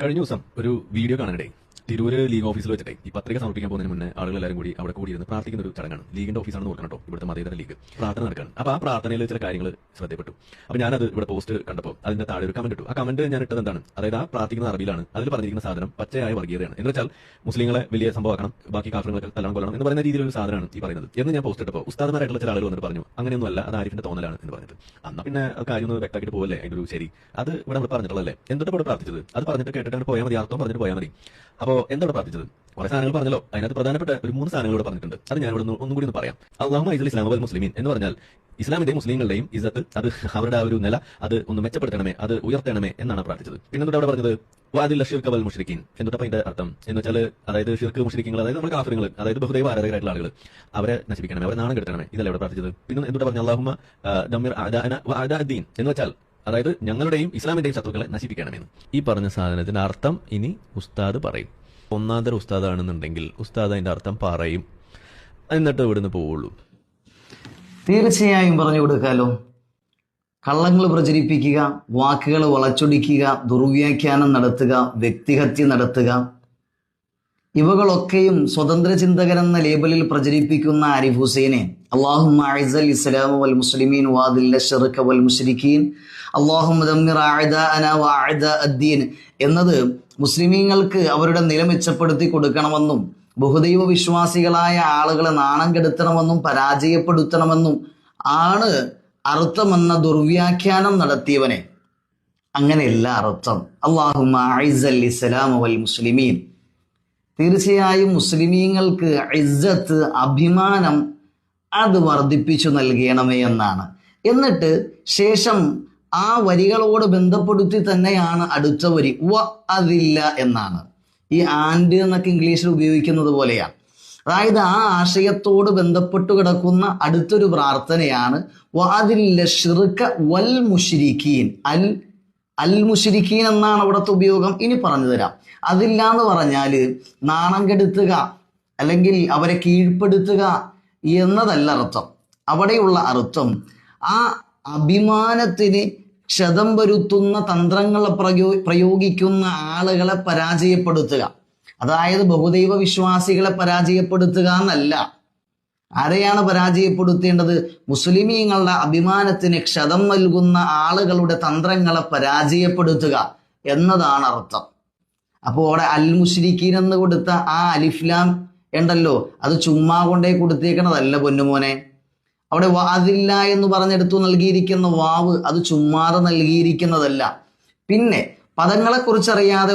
കഴിഞ്ഞ ദിവസം ഒരു വീഡിയോ കാണാനിടേ തിരൂര് ലീഗ് ഓഫീസിൽ വെച്ചിട്ടേ ഈ പത്രിക സമർപ്പിക്കാൻ പോകുന്നതിന് മുന്നേ ആളുകൾ എല്ലാവരും കൂടി അവിടെ കൂടിയിരുന്ന് പ്രാർത്ഥിക്കുന്ന ഒരു ചടങ്ങാണ്. ലീഗിന്റെ ഓഫീസാണ് ഓർക്കണം കേട്ടോ. ഇവിടുത്തെ മതേതര ലീഗ്. പ്രാർത്ഥന നടക്കുകയാണ് അപ്പൊ ആ പ്രാർത്ഥനയിൽ ചില കാര്യങ്ങൾ ശ്രദ്ധപ്പെട്ടു അപ്പൊ ഞാനത് ഇവിടെ പോസ്റ്റ് കണ്ടപ്പോൾ അതിന്റെ താഴെ ഒരു കമന്റ് ഇട്ടു. ആ കമന്റ് ഞാൻ ഇട്ടത് എന്താണ്? അതായത് ആ പ്രാർത്ഥിക്കുന്ന അറബിയിലാണ്. അതിൽ പറഞ്ഞിരിക്കുന്ന സാധനം പച്ചയായ വർഗീയതയാണ്. എന്ന് വെച്ചാൽ മുസ്ലിങ്ങളെ വലിയ സംഭവമാക്കണം ബാക്കി കാഫറുകളൊക്കെ തലം കൊല്ലണം എന്ന് പറയുന്ന രീതിയിലൊരു സാധനമാണ് ഈ പറയുന്നത്. എന്ന് ഞാൻ പോസ്റ്റ് ഇട്ടപ്പോൾ ഉസ്താദമാരായിട്ടുള്ള ചില ആളുകൾ വന്നിട്ട് പറഞ്ഞു അങ്ങനെയൊന്നുമല്ല അത് ആരിഫിന്റെ തോന്നലാണ് എന്ന് പറഞ്ഞിട്ട്. അന്നാ പിന്നെ കാര്യം ഒന്ന് വ്യക്തമാക്കിയിട്ട് പോകല്ലേ അതിന്റെ ഒരു ശരി. അത് ഇവിടെ നമ്മൾ പറഞ്ഞിട്ടുള്ളതല്ലേ? എന്തൊക്കെ ഇവിടെ പ്രാർത്ഥിച്ചത്? അത് പറഞ്ഞിട്ട് കേട്ടിട്ടാണ് പോയാൽ മതി അർത്ഥം പറഞ്ഞിട്ട് പോയാൽ മതി. അപ്പോ എന്താണ് പ്രാർത്ഥിച്ചത്? കുറെ സാധനങ്ങൾ പറഞ്ഞല്ലോ. അതിനകത്ത് പ്രധാനപ്പെട്ട ഒരു മൂന്ന് സാധനങ്ങൾ ഇവിടെ പറഞ്ഞിട്ടുണ്ട്. അത് ഞാൻ ഇവിടെ ഒന്നും കൂടി ഒന്ന് പറയാം. അള്ളാഹു ഐസൽ ഇസ്ലാം വൽ മുസ്ലിമീൻ എന്ന് പറഞ്ഞാൽ ഇസ്ലാമിന്റെയും മുസ്ലിങ്ങളുടെയും ഇസത്ത് അത് അവരുടെ ആ ഒരു നില അത് ഒന്ന് മെച്ചപ്പെടുത്തണമേ അത് ഉയർത്തണമേ എന്നാണ് പ്രാർത്ഥിച്ചത്. പിന്നെ അവിടെ പറഞ്ഞത് വാദിൽ ഷിർക്ക് വൽ മുഷ്രിഖീൻ എന്നിട്ടപ്പോൾ അതിന്റെ അർത്ഥം എന്ന് വെച്ചാൽ അതായത് ഷിർക്ക് മുഷ്രിക്കുകൾ അതായത് നമ്മുടെ കാഫറുകൾ അതായത് ബഹുദൈവ ആരാധകരായിട്ടുള്ള ആളുകൾ അവരെ നശിപ്പിക്കണമേ അവരെ നാണം കെടുത്തണമേ. ഇതല്ലേ ഇവിടെ പ്രാർത്ഥിച്ചത്. പിന്നെ എന്തുകൊണ്ട് പറഞ്ഞു അള്ളാഹുമ വഅഅദാഅദ്ദീൻ എന്ന് വെച്ചാൽ അതായത് ഞങ്ങളുടെയും ഇസ്ലാമിന്റെയും ശത്രുക്കളെ നശിപ്പിക്കണമെന്ന്. ഈ പറഞ്ഞ സാധനത്തിന്റെ അർത്ഥം ഇനി ഉസ്താദ് പറയും. ഒന്നാന്തര ഉസ്താദാണെന്നുണ്ടെങ്കിൽ ഉസ്താദ് അതിന്റെ അർത്ഥം പറയും. എന്നിട്ട് ഇവിടുന്ന് പോവുള്ളൂ. തീർച്ചയായും പറഞ്ഞു കൊടുക്കാലോ. കള്ളങ്ങൾ പ്രചരിപ്പിക്കുക വാക്കുകൾ വളച്ചൊടിക്കുക ദുർവ്യാഖ്യാനം നടത്തുക വ്യക്തിഹത്യ നടത്തുക ഇവകളൊക്കെയും സ്വതന്ത്ര ചിന്തകൻ എന്ന ലേബലിൽ പ്രചരിപ്പിക്കുന്ന ആരിഫ് ഹുസൈനെ. അള്ളാഹും വൽ മുസ്ലിമീൻ വാദില്ല വൽ എന്നത് മുസ്ലിമീങ്ങൾക്ക് അവരുടെ നില മെച്ചപ്പെടുത്തി കൊടുക്കണമെന്നും ബഹുദൈവ വിശ്വാസികളായ ആളുകളെ നാണം കെടുത്തണമെന്നും പരാജയപ്പെടുത്തണമെന്നും ആണ് അർത്ഥമെന്ന ദുർവ്യാഖ്യാനം നടത്തിയവനെ. അങ്ങനെയല്ല അർത്ഥം. അള്ളാഹു ഇസ്ലാം വൽ മുസ്ലിമീൻ. തീർച്ചയായും മുസ്ലിമീങ്ങൾക്ക് ഇജ്ജത്ത് അഭിമാനം അത് വർദ്ധിപ്പിച്ചു നൽകണമേ എന്നാണ്. എന്നിട്ട് ശേഷം ആ വരികളോട് ബന്ധപ്പെടുത്തി തന്നെയാണ് അടുത്ത വരി വ അതില്ല എന്നാണ്. ഈ ആൻഡ് എന്നൊക്കെ ഇംഗ്ലീഷിൽ ഉപയോഗിക്കുന്നത് പോലെയാണ്. അതായത് ആ ആശയത്തോട് ബന്ധപ്പെട്ട് കിടക്കുന്ന അടുത്തൊരു പ്രാർത്ഥനയാണ് വാതില്ല ഷിർക്ക വൽ മുഷിരിക്കീൻ അൽ അൽ മുഷിരിക്കീൻ എന്നാണ് അവിടുത്തെ ഉപയോഗം. ഇനി പറഞ്ഞു തരാം. അതില്ല എന്ന് പറഞ്ഞാൽ നാണം കെടുത്തുക അല്ലെങ്കിൽ അവരെ കീഴ്പ്പെടുത്തുക എന്നതല്ല അർത്ഥം. അവിടെയുള്ള അർത്ഥം ആ അഭിമാനത്തിന് ക്ഷതം വരുത്തുന്ന തന്ത്രങ്ങൾ പ്രയോ പ്രയോഗിക്കുന്ന ആളുകളെ പരാജയപ്പെടുത്തുക. അതായത് ബഹുദൈവ വിശ്വാസികളെ പരാജയപ്പെടുത്തുക എന്നല്ല. ആരെയാണ് പരാജയപ്പെടുത്തേണ്ടത്? മുസ്ലിമീങ്ങളുടെ അഭിമാനത്തിന് ക്ഷതം നൽകുന്ന ആളുകളുടെ തന്ത്രങ്ങളെ പരാജയപ്പെടുത്തുക എന്നതാണ് അർത്ഥം. അപ്പോൾ അവിടെ അൽ മുസ്ലിഖീൻ എന്ന് കൊടുത്ത ആ അലിഫ്ലാം ഉണ്ടല്ലോ അത് ചുമ്മാ കൊണ്ടേ കൊടുത്തേക്കണതല്ല പൊന്നുമോനെ. അവിടെ വാതില്ല എന്ന് പറഞ്ഞെടുത്തു നൽകിയിരിക്കുന്ന വാവ് അത് ചുമ്മാതെ നൽകിയിരിക്കുന്നതല്ല. പിന്നെ പദങ്ങളെ കുറിച്ചറിയാതെ